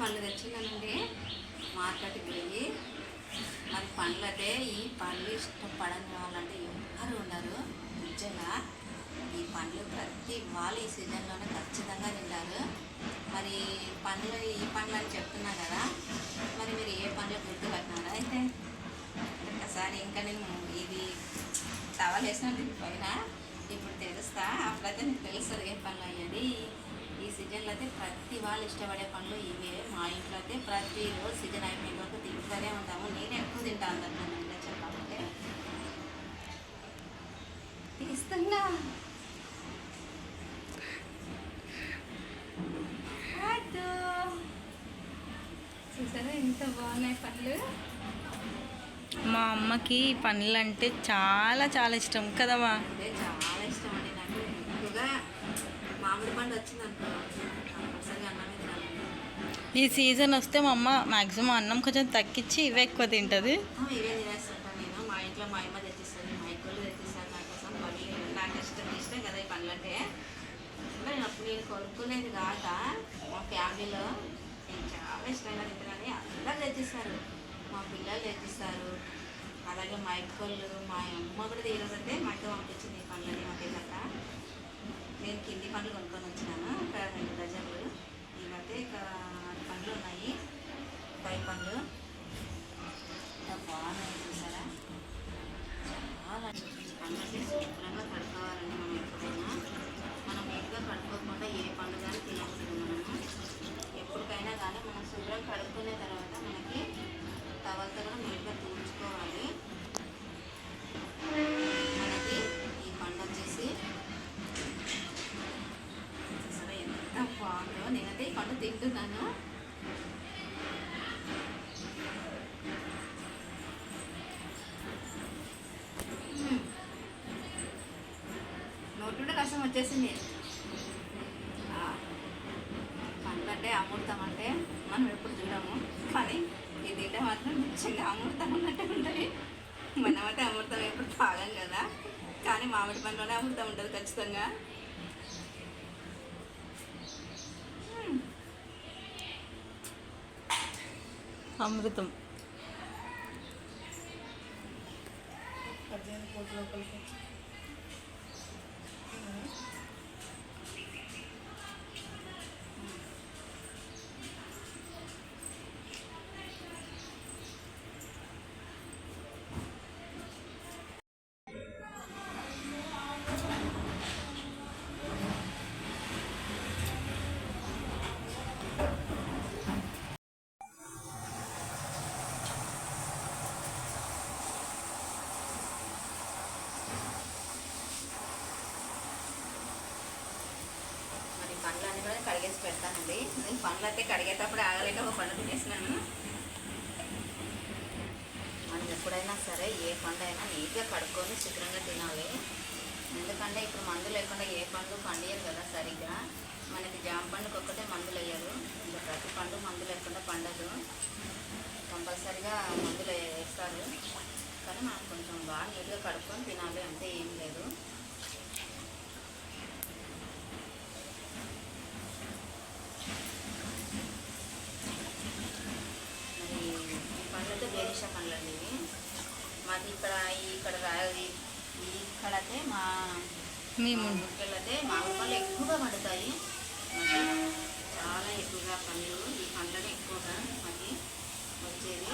పండ్లు తెచ్చిందనండి మార్కెట్కి పోయి మరి పండ్లు అంటే ఈ పండ్లు ఇష్టపడని వాళ్ళంటే ఎవరు ఉండరు. నిజంగా ఈ పండ్లు ప్రతి వాళ్ళు ఈ సీజన్లోనే ఖచ్చితంగా తింటారు. మరి పండ్లు ఈ పండ్లు అని చెప్తున్నా కదా మరి మీరు ఏ పండ్లు గుర్తుపట్టినారా అయితే? ఒకసారి ఇంకా నేను ఇది తవలేసిన పైన ఇప్పుడు తెలుస్తా అప్పుడైతే నీకు తెలుస్తుంది ఏ పండ్లు అయ్యేది. సీజన్లో అయితే ప్రతి వాళ్ళు ఇష్టపడే పండ్లు ఇవే. మా ఇంట్లో అయితే ప్రతిరోజు సీజన్ అయిపోయే వరకు తింటూనే ఉంటాము. నేను ఎక్కువ తింటాను అందరికన్నా ఇంకా చెప్పాలంటే. తీస్తున్నా. చూసారా ఎంత బాగున్నాయి పండ్లు? మా అమ్మకి పండ్లు అంటే చాలా చాలా ఇష్టం కదమ్మా చాలా ఇష్టం అండి నాకు. ఎక్కువగా మామిడి పండు అన్నమే తినాలి ఈ సీజన్ వస్తే మా అమ్మ మ్యాక్సిమం అన్నం కొంచెం తగ్గించి ఇవే ఎక్కువ తింటుంది. ఇవే తినేస్తుంటాను నేను. మా ఇంట్లో మా అమ్మ తెచ్చిస్తుంది. మా ఇంట్లో తెచ్చిస్తారు నా కోసం. పళ్ళు నాకు ఇష్టం ఇష్టం కదా ఈ పళ్ళు అంటే అప్పుడు నేను కొనుక్కునేది కాక మా ఫ్యామిలీలో నేను చాలా ఇష్టమైన తింటానని అందరు తెచ్చిస్తారు. మా పిల్లలు తెచ్చిస్తారు. అలాగే మా ఎక్కోళ్ళు మా అమ్మ కూడా తీరదంటే మా అక్క పంపించింది ఈ పళ్ళని మా పిల్లక నేను కింది పండ్లు కొనుక్కొని వచ్చినాను. ఒక రెండు డజన్లు ఇవైతే ఇక ఆరు పండ్లు ఉన్నాయి పై పండ్లు ఎంత బాగున్నాయి చూసారా చాలా పండ్లకి శుభ్రంగా కడుక్కోవాలండి మనం ఎప్పుడైనా మనం నీట్గా కడుక్కోకుండా ఏ పండు కానీ తినకూడదు మనము ఎప్పటికైనా కానీ మనం శుభ్రం కడుక్కునే తర్వాత మనకి తవలతో కూడా నీట్గా తుడుచుకోవాలి మనకి ఈ పండు వచ్చేసి చూసారా ఎంత బాగుందో నేనైతే ఈ కష్టం తింటున్నాను రసం వచ్చేసింది. పండ్లంటే అంటే అమృతం అంటే మనం ఎప్పుడు చూడము కానీ ఇది తింటే మాత్రం నిజంగా అమృతం ఉన్నట్టు ఉంటుంది. మనమైతే అమృతం ఎప్పుడు తాగం కదా. కానీ మామిడి పండులోనే అమృతం ఉంటుంది ఖచ్చితంగా. అమృతం మరి పండ్లు అన్ని కూడా కడిగేసి పెడతానండి నేను పండ్లు అయితే కడిగేటప్పుడు ఆగలేక ఒక పండు తినేసినాను. మనం ఎప్పుడైనా సరే ఏ పండు అయినా నీట్గా కడుక్కొని శుభ్రంగా తినాలి. ఎందుకంటే ఇప్పుడు మందు లేకుండా ఏ పండు పండియరు కదా సరిగ్గా. మనకి జామ పండుకి ఒక్కటే మందులు వేయరు ఇంకా ప్రతి పండు మందు లేకుండా పండదు. కంపల్సరిగా మందులు వేస్తారు. కానీ మనం కొంచెం బాగా నీట్గా కడుక్కొని తినాలి అంతే ఏం లేదు మరి ఈ పండ్లతో బేరిష పండ్లు అండి ఇవి మాది ఇక్కడ ఈ ఇక్కడ రా- ఈ- ఈ ఇక్కడైతే మా మేము ముక్కలైతే మామిడి పళ్ళు ఎక్కువగా పండుతాయి. చాలా ఎక్కువగా పండ్లు ఈ పండ్లని ఎక్కువగా మాకు వచ్చేది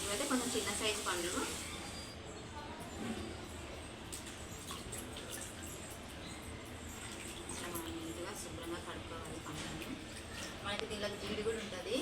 ఇవైతే కొంచెం చిన్న సైజు పండ్లు ఇట్లా మనం నీట్గా శుభ్రంగా కడుక్కోవాలి పండ్లని మనకి దీనిలో జీడి కూడా ఉంటుంది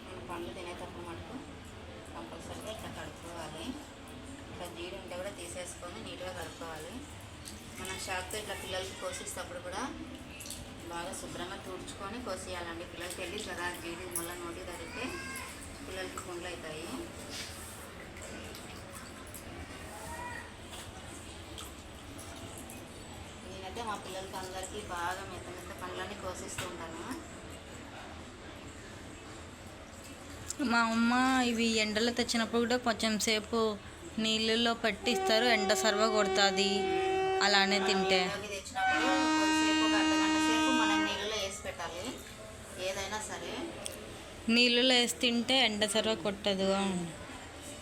మనం పండ్లు తినేటప్పుడు మటుకు కంపల్సరీగా ఇట్లా కడుక్కోవాలి ఇట్లా ఉంటే కూడా తీసేసుకొని నీట్గా కలుపుకోవాలి మనం షాక్తో ఇట్లా పిల్లలకి కోసేటప్పుడు కూడా బాగా శుభ్రంగా తుడుచుకొని కోసేయాలండి. పిల్లలకి వెళ్ళి కదా జీడి మళ్ళీ నోటి తగిలితే పిల్లలకి పుండ్లు అవుతాయి. నేనైతే మా మా పిల్లలకి అందరికీ బాగా మెత్త మెత్త పండ్లన్నీ కోసిస్తూ ఉంటాను. మా అమ్మ ఇవి ఎండలో తెచ్చినప్పుడు కూడా కొంచెం సేపు నీళ్ళల్లో పట్టిస్తారు ఎండ సర్వ కొడుతుంది. అలానే తింటే. ఇంట్లోకి తెచ్చినప్పుడు కొద్దిసేపు ఒక అర్ధ గంట సేపు మనం నీళ్ళలో వేసి పెట్టాలి. ఏదైనా సరే. నీళ్ళలో వేసి తింటే ఎండ సర్వ కొట్టదు.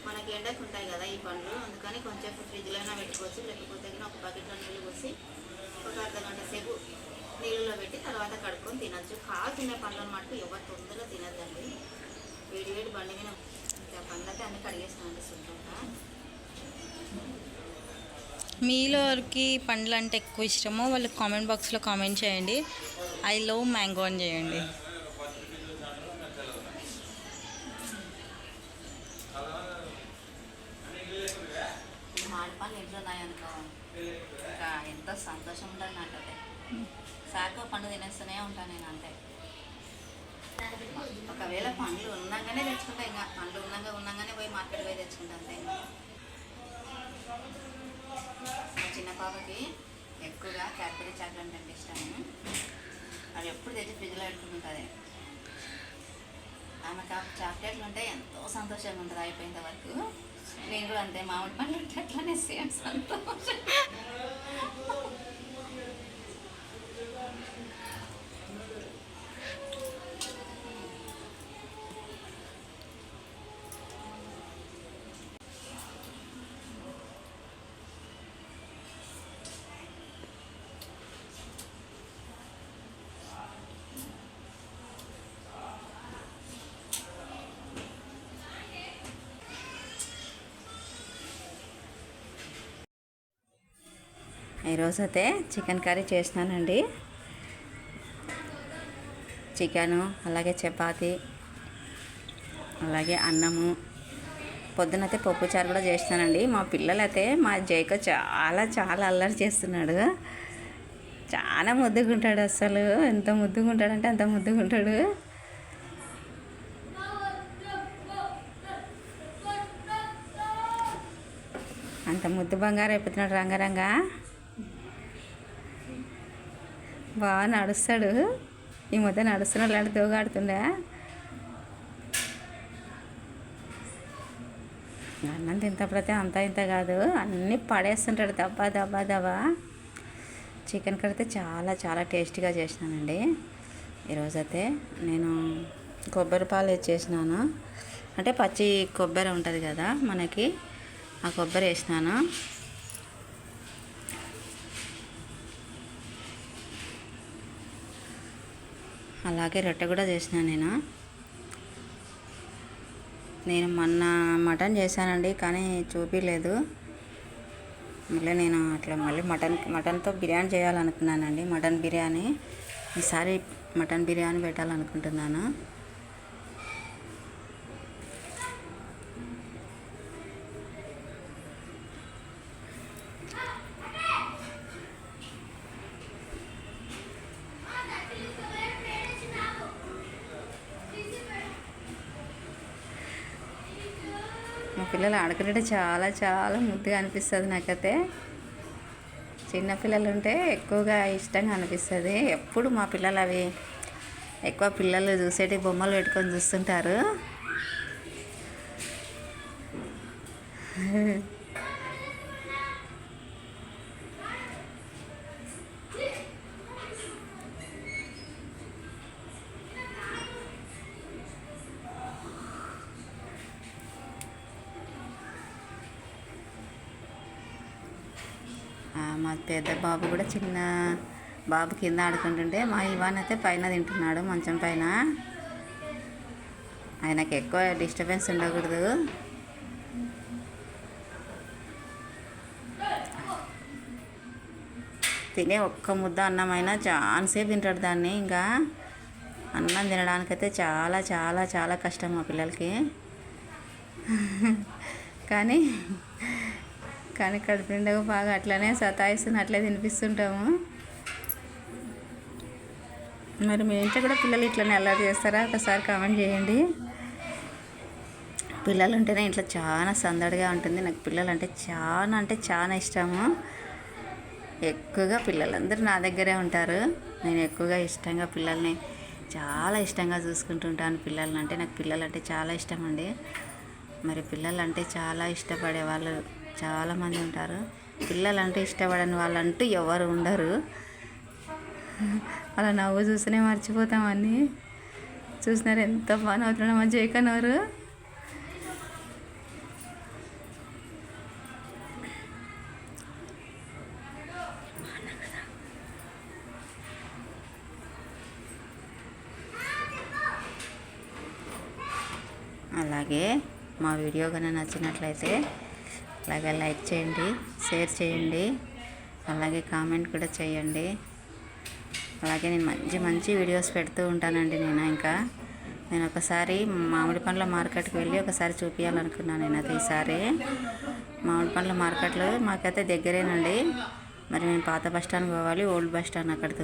మనకి ఎండకు ఉంటాయి కదా ఈ పండ్లు. అందుకని కొంచెం ఫ్రిడ్జ్లో అయినా పెట్టుకోవచ్చు. లేకపోతే ఒక బకెట్లో నీళ్ళు పోసి ఒక అర్ధ గంట సేపు నీళ్ళలో పెట్టి తర్వాత కడుక్కొని తినచ్చు. కాలు తినే పండ్లను మటుకు ఎవరు తొందరగా తినద్దండి. వేడి వేడి బండి మీద పండ్లకి అన్ని కడిగేసినామండి శుభ్రంగా మీలో ఎవరికి పండ్లు అంటే ఎక్కువ ఇష్టమో వాళ్ళు కామెంట్ బాక్స్లో కామెంట్ చేయండి. ఐ లవ్ మ్యాంగో అని చేయండి. ఈ మామిడి పండ్లు ఇంట్లో ఉన్నాయనుకో ఇంకా ఎంతో సంతోషం ఉంటుంది నాకు అదే సాకో పండు తినేస్తూనే ఉంటాను నేను అంతే. ఒకవేళ పండ్లు ఉన్నాగానే తెచ్చుకుంటా ఇంకా. పండ్లు ఉన్నాగా ఉన్నాగానే పోయి మార్కెట్ పోయి తెచ్చుకుంటా అంతే. మా చిన్న పాపకి ఎక్కువగా క్యాడ్బరీ చాక్లెట్ అంటే ఇష్టము. అది ఎప్పుడు తెచ్చి ఫ్రిడ్జ్లో పెట్టుకుంటుంది. ఆమెకు ఆ చాక్లెట్లు ఉంటే ఎంతో సంతోషంగా ఉంటుంది అయిపోయేంత వరకు. నేను కూడా అంతే మామిడి పండ్లు ఉంటే అట్లానే సేమ్ సంతోషం. ఈరోజు అయితే చికెన్ కర్రీ చేసినానండి. చికెను అలాగే చపాతి అలాగే అన్నము. పొద్దునైతే పప్పు చారు కూడా చేస్తానండి మా పిల్లలైతే మా జైకో చాలా చాలా అల్లరి చేస్తున్నాడు. చాలా ముద్దుగుంటాడు అసలు ఎంత ముద్దుగుంటాడంటే అంత ముద్దుగుంటాడు. అంత ముద్దు బంగారం అయిపోతున్నాడు రంగరంగా. బాగా నడుస్తాడు. ఈ మధ్య నడుస్తున్నాడు లాంటి దోగాడుతుండే అన్నం తింటప్పుడైతే అంత ఇంత కాదు. అన్నీ పడేస్తుంటాడు దబ్బా దబ్బా దబ్బా. చికెన్ కర్రీ అయితే చాలా చాలా టేస్టీగా చేసినానండి. ఈరోజైతే నేను కొబ్బరి పాలు చేసినాను. అంటే పచ్చి కొబ్బరి ఉంటుంది కదా మనకి ఆ కొబ్బరి వేసినాను. అలాగే రొట్టె కూడా చేసిన నేను. నేను మొన్న మటన్ చేశానండి కానీ చూపించలేదు మళ్ళీ నేను అట్లా మళ్ళీ మటన్ మటన్తో బిర్యానీ చేయాలనుకున్నానండి మటన్ బిర్యానీ. ఈసారి మటన్ బిర్యానీ పెట్టాలనుకుంటున్నాను మా పిల్లలు ఆడుకుంటే చాలా చాలా ముద్దుగా అనిపిస్తుంది నాకైతే. చిన్నపిల్లలు ఉంటే ఎక్కువగా ఇష్టంగా అనిపిస్తుంది. ఎప్పుడు మా పిల్లలు అవి ఎక్కువ పిల్లలు చూసేటి బొమ్మలు పెట్టుకొని చూస్తుంటారు. మా పెద్ద బాబు కూడా చిన్న బాబు కింద ఆడుకుంటుంటే మా ఇవాన్ అయితే పైన తింటున్నాడు మంచం పైన. ఆయనకి ఎక్కువ డిస్టర్బెన్స్ ఉండకూడదు. తినే ఒక్క ముద్ద అన్నమైనా చాలాసేపు తింటాడు దాన్ని ఇంకా అన్నం తినడానికైతే చాలా చాలా చాలా కష్టం మా పిల్లలకి. కానీ కానీ కడుపు నిండగా బాగా అట్లనే సతాయిస్తున్న అట్లే తినిపిస్తుంటాము. మరి మీ ఇంట్లో కూడా పిల్లలు ఇట్లనే అల్లరి చేస్తారా? ఒకసారి కామెంట్ చేయండి. పిల్లలు ఉంటేనే ఇంట్లో చాలా సందడిగా ఉంటుంది. నాకు పిల్లలు అంటే చాలా అంటే చాలా ఇష్టము. ఎక్కువగా పిల్లలందరూ నా దగ్గరే ఉంటారు. నేను ఎక్కువగా ఇష్టంగా పిల్లల్ని చాలా ఇష్టంగా చూసుకుంటుంటాను. పిల్లల్ని అంటే నాకు పిల్లలు అంటే చాలా ఇష్టం అండి మరి పిల్లలు అంటే చాలా ఇష్టపడే వాళ్ళు చాలామంది ఉంటారు. పిల్లలంటే ఇష్టపడని వాళ్ళంటూ ఎవరు ఉండరు. అలా నవ్వు చూస్తేనే మర్చిపోతామని చూసినారు ఎంత బాగా నవ్వుతున్నాడు మా జయకన్నారు అలాగే మా వీడియో కానీ నచ్చినట్లయితే అలాగే లైక్ చేయండి షేర్ చేయండి అలాగే కామెంట్ కూడా చేయండి. అలాగే నేను మంచి మంచి వీడియోస్ పెడుతూ ఉంటానండి నేను ఇంకా. నేను ఒకసారి మామిడి పండ్ల మార్కెట్కి వెళ్ళి ఒకసారి చూపించాలనుకున్నాను నేను అయితే ఈసారి. మామిడి పండ్ల మార్కెట్లో మాకైతే దగ్గరేనండి. మరి మేము పాత బస్ స్టాండ్ పోవాలి ఓల్డ్ బస్ స్టాండ్ అక్కడికి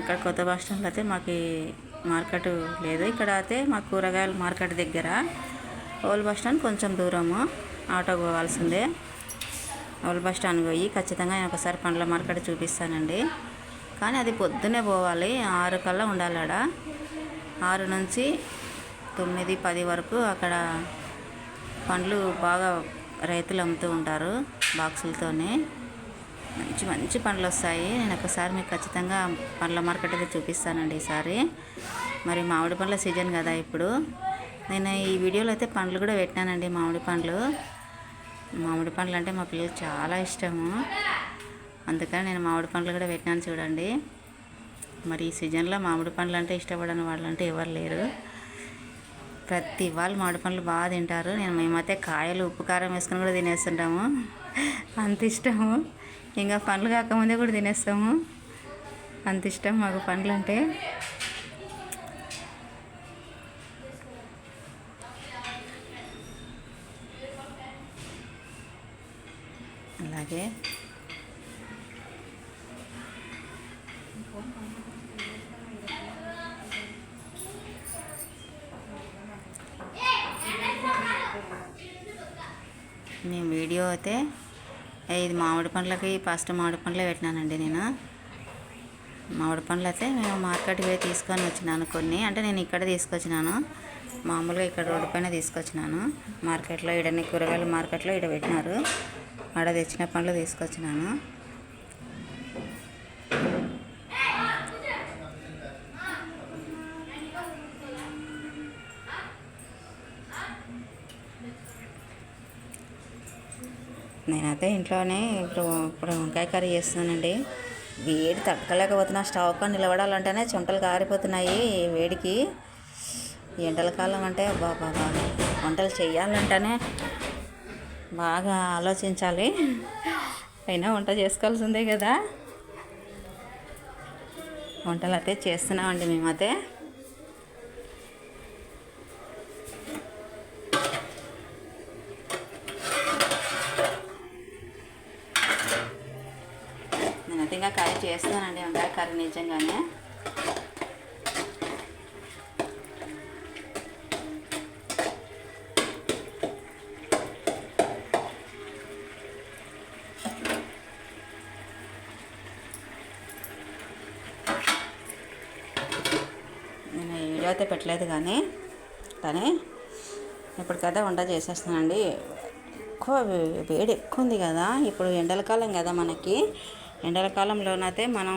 ఇక్కడ కొత్త బస్ స్టాండ్లో అయితే మాకు మార్కెట్ లేదు. ఇక్కడ అయితే మా కూరగాయల మార్కెట్ దగ్గర. ఓల్డ్ బస్ స్టాండ్ కొంచెం దూరము. ఆటో పోవాల్సిందే. ఓల్డ్ బస్ స్టాండ్ పోయి ఖచ్చితంగా నేను ఒకసారి పండ్ల మార్కెట్ చూపిస్తానండి. కానీ అది పొద్దునే పోవాలి. ఆరు కల్లా ఉండాలి ఆడ ఆరు నుంచి తొమ్మిది పది వరకు అక్కడ పండ్లు బాగా రైతులు అమ్ముతూ ఉంటారు బాక్సులతోనే. మంచి మంచి పండ్లు వస్తాయి. నేను ఒకసారి మీకు ఖచ్చితంగా పండ్ల మార్కెట్ అయితే చూపిస్తానండి ఈసారి. మరి మామిడి పండ్ల సీజన్ కదా ఇప్పుడు. నేను ఈ వీడియోలో అయితే పండ్లు కూడా పెట్టానండి మామిడి పండ్లు. మామిడి పండ్లు అంటే మా పిల్లలకు చాలా ఇష్టము. అందుకని నేను మామిడి పండ్లు కూడా పెట్టినాను చూడండి. మరి ఈ సీజన్లో మామిడి పండ్లు అంటే ఇష్టపడని వాళ్ళు అంటే ఎవరు లేరు. ప్రతి వాళ్ళు మామిడి పండ్లు బాగా తింటారు. నేను మేమైతే కాయలు ఉప్పు కారం వేసుకొని కూడా తినేస్తుంటాము. అంత ఇష్టము. ఇంకా పండ్లు కాకముందే కూడా తినేస్తాము. అంత ఇష్టం మాకు పండ్లు అంటే ఓకే మేము వీడియో అయితే ఇది మామిడి పండ్లకి ఫస్ట్ మామిడి పండ్లే పెట్టినానండి నేను. మామిడి పండ్లు అయితే మేము మార్కెట్కి పోయి తీసుకొని వచ్చినాను కొన్ని. అంటే నేను ఇక్కడ తీసుకొచ్చినాను. మామూలుగా ఇక్కడ రోడ్డు పైన తీసుకొచ్చినాను. మార్కెట్లో ఈడని కూరగాయల మార్కెట్లో ఈడ పెట్టినారు. ఆడ తెచ్చిన పండ్లు తీసుకొచ్చినాను. నేనైతే ఇంట్లోనే ఇప్పుడు ఇప్పుడు వంకాయ కర్రీ చేస్తున్నానండి. వేడి తట్టుకోలేకపోతున్నా స్టవ్ పైన నిలబడాలంటేనే చెమటలు కారిపోతున్నాయి వేడికి. ఎండల కాలం అంటే బాబా వంటలు చేయాలంటేనే బాగా ఆలోచించాలి. అయినా వంట చేసుకోవాల్సిందే కదా. వంటలు అయితే చేస్తున్నామండి మేమైతే నేనైతే ఇంకా కర్రీ చేస్తున్నానండి వంకాయ కర్రీ నిజంగానే నేను ఈ వీడియో అయితే పెట్టలేదు కానీ కానీ ఇప్పటికైతే వంట చేసేస్తానండి ఎక్కువ వేడి ఎక్కువ ఉంది కదా. ఇప్పుడు ఎండల కాలం కదా మనకి. ఎండల కాలంలోనైతే మనం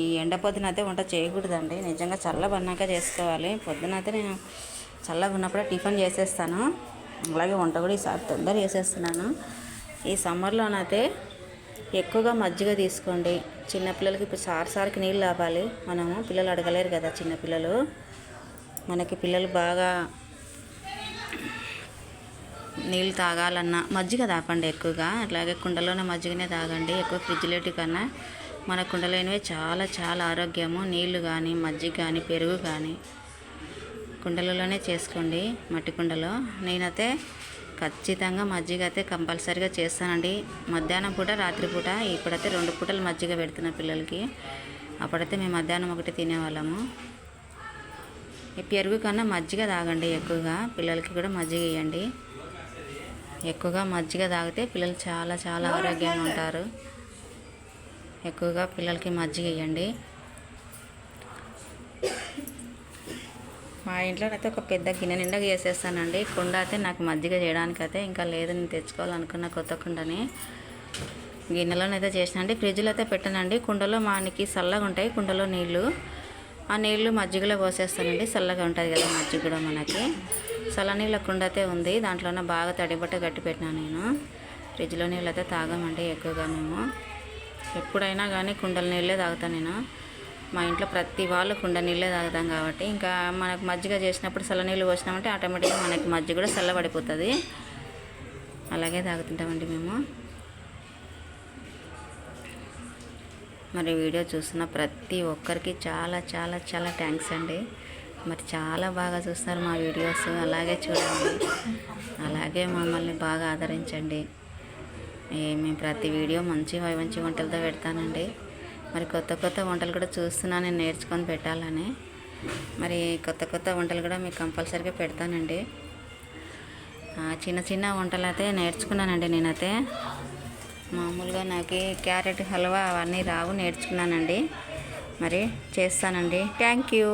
ఈ ఎండ పొద్దునైతే వంట చేయకూడదండి. నిజంగా చల్లబడినాక చేసుకోవాలి. పొద్దునైతే నేను చల్లగా ఉన్నప్పుడే టిఫిన్ చేసేస్తాను. అలాగే వంట కూడా ఈసారి తొందర చేసేస్తున్నాను. ఈ సమ్మర్లోనైతే ఎక్కువగా మజ్జిగ తీసుకోండి. చిన్నపిల్లలకి ఇప్పుడు సార్ సార్కి నీళ్ళు ఆపాలి మనము పిల్లలు అడగలేరు కదా చిన్నపిల్లలు. మనకి పిల్లలు బాగా నీళ్ళు తాగాలన్నా మజ్జిగ తాపండి ఎక్కువగా. అట్లాగే కుండలోనే మజ్జిగనే తాగండి. ఎక్కువ ఫ్రిడ్జ్లోటి కన్నా మన కుండలోనివే చాలా చాలా ఆరోగ్యము. నీళ్ళు కానీ మజ్జిగ కానీ పెరుగు కానీ కుండలలోనే చేసుకోండి. మట్టి కుండలో. నేనైతే ఖచ్చితంగా మజ్జిగ అయితే కంపల్సరీగా చేస్తానండి. మధ్యాహ్నం పూట రాత్రి పూట ఇప్పుడైతే రెండు పూటలు మజ్జిగ పెడుతున్నా పిల్లలకి. అప్పుడైతే మేము మధ్యాహ్నం ఒకటి తినేవాళ్ళము. ఈ పెరుగు కన్నా మజ్జిగ తాగండి ఎక్కువగా. పిల్లలకి కూడా మజ్జిగ ఇవ్వండి ఎక్కువగా మజ్జిగ తాగితే పిల్లలు చాలా చాలా ఆరోగ్యంగా ఉంటారు. ఎక్కువగా పిల్లలకి మజ్జిగ ఇవ్వండి మా ఇంట్లో అయితే ఒక పెద్ద గిన్నె నిండా చేసేస్తానండి. కుండ అయితే నాకు మజ్జిగ చేయడానికి అయితే ఇంకా లేదు నేను తెచ్చుకోవాలనుకున్న కొత్త కుండని. గిన్నెలోనైతే చేసినండి. ఫ్రిడ్జ్లో అయితే పెట్టానండి. కుండలో మానికి చల్లగా ఉంటాయి కుండలో నీళ్ళు. ఆ నీళ్ళు మజ్జిగలో పోసేస్తానండి. చల్లగా ఉంటుంది కదా మజ్జిగ కూడా మనకి. చల్ల నీళ్ళ కుండ అయితే ఉంది. దాంట్లోనే బాగా తడిబట్ట గట్టి పెట్టినా నేను. ఫ్రిడ్జ్లో నీళ్ళు అయితే తాగామండి ఎక్కువగా మేము. ఎప్పుడైనా కానీ కుండల నీళ్ళే తాగుతాను నేను. మా ఇంట్లో ప్రతి వాళ్ళు కుండ నీళ్ళే తాగుతాం కాబట్టి ఇంకా మనకు మజ్జిగ చేసినప్పుడు చల్ల నీళ్ళు పోసినామంటే ఆటోమేటిక్గా మనకి మజ్జిగ కూడా చల్లబడిపోతుంది అలాగే తాగుతుంటామండి మేము. మరి వీడియో చూస్తున్న ప్రతి ఒక్కరికి చాలా చాలా చాలా థ్యాంక్స్ అండి. మరి చాలా బాగా చూస్తారు మా వీడియోస్. అలాగే చూడండి. అలాగే మమ్మల్ని బాగా ఆదరించండి. మేము ప్రతి వీడియో మంచి మంచి వంటలతో పెడతానండి. మరి కొత్త కొత్త వంటలు కూడా చూస్తున్నా నేను నేర్చుకొని పెట్టాలని. మరి కొత్త కొత్త వంటలు కూడా మీకు కంపల్సరీగా పెడతానండి. చిన్న చిన్న వంటలు అయితే నేర్చుకున్నానండి నేనైతే. మామూలుగా నాకు క్యారెట్ హల్వా అవన్నీ రావు నేర్చుకున్నానండి. మరి చేస్తానండి. Thank you.